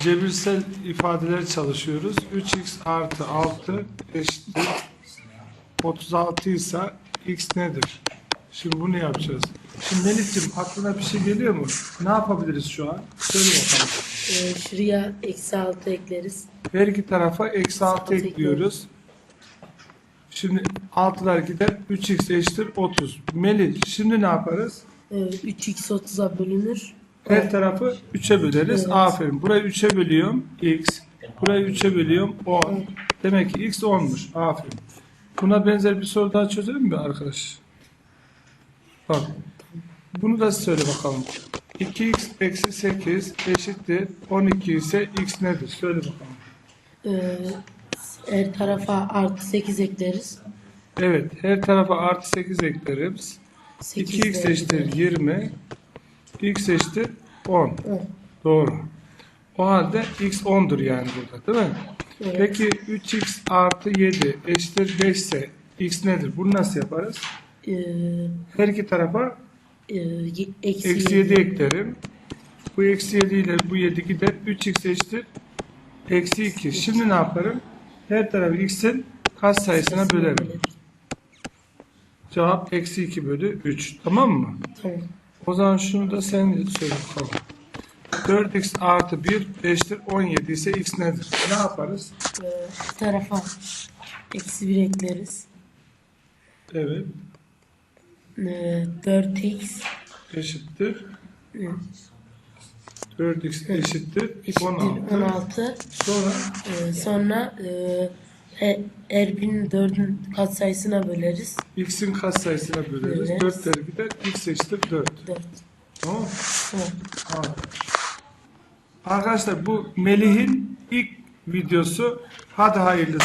cebirsel ifadeler çalışıyoruz. 3x artı 6 eşittir 36 ise x nedir? Şimdi bunu yapacağız. Şimdi Melih'ciğim aklına bir şey geliyor mu? Ne yapabiliriz şu an? Söyle bakalım. Ee, şuraya eksi 6 ekleriz. Her iki tarafa eksi 6 Altı ekliyoruz. Şimdi 6'lar gider. 3x eşittir 30. Melih şimdi ne yaparız? Ee, 3x 30'a bölünür. Her tarafı 3'e böleriz. Evet. Aferin. Burayı 3'e bölüyorum. X. Burayı 3'e bölüyorum. 10. Demek ki X 10'muş. Aferin. Buna benzer bir soru daha çözelim mi arkadaş? Bak. Bunu da söyle bakalım. 2x eksi 8 eşittir 12 ise x nedir? Söyle bakalım. Ee, her tarafa artı 8 ekleriz. Evet. Her tarafa artı 8 ekleriz. 8 2x eşittir 20. x eşittir 10. Evet. Doğru. O halde x 10'dur yani burada değil mi? Evet. Peki 3x artı 7 eşittir 5 ise x nedir? Bunu nasıl yaparız? Ee, Her iki tarafa e, eksi 7 eklerim. Bu eksi 7 ile bu 7 gider. 3x eşittir eksi 2. Şimdi ne yaparım? Her tarafı x'in kaç sayısına bölerim. Cevap eksi 2 bölü 3. Tamam mı? Tamam. O zaman şunu da sen söyle bakalım. 4x artı 1 eşittir 17 ise x nedir? Ne yaparız? Ee, bu tarafa eksi 1 ekleriz. Evet. Ee, 4x Eşittir. e, 4x eşittir eşittir 16. 16. Sonra Ee, sonra e, her birinin 4'ün katsayısına böleriz. x'in katsayısına böleriz. Evet. 4 der gider. x eşittir 4. 4. Tamam mı? Tamam. Tamam. Arkadaşlar bu Melih'in ilk videosu. Hadi hayırlısı.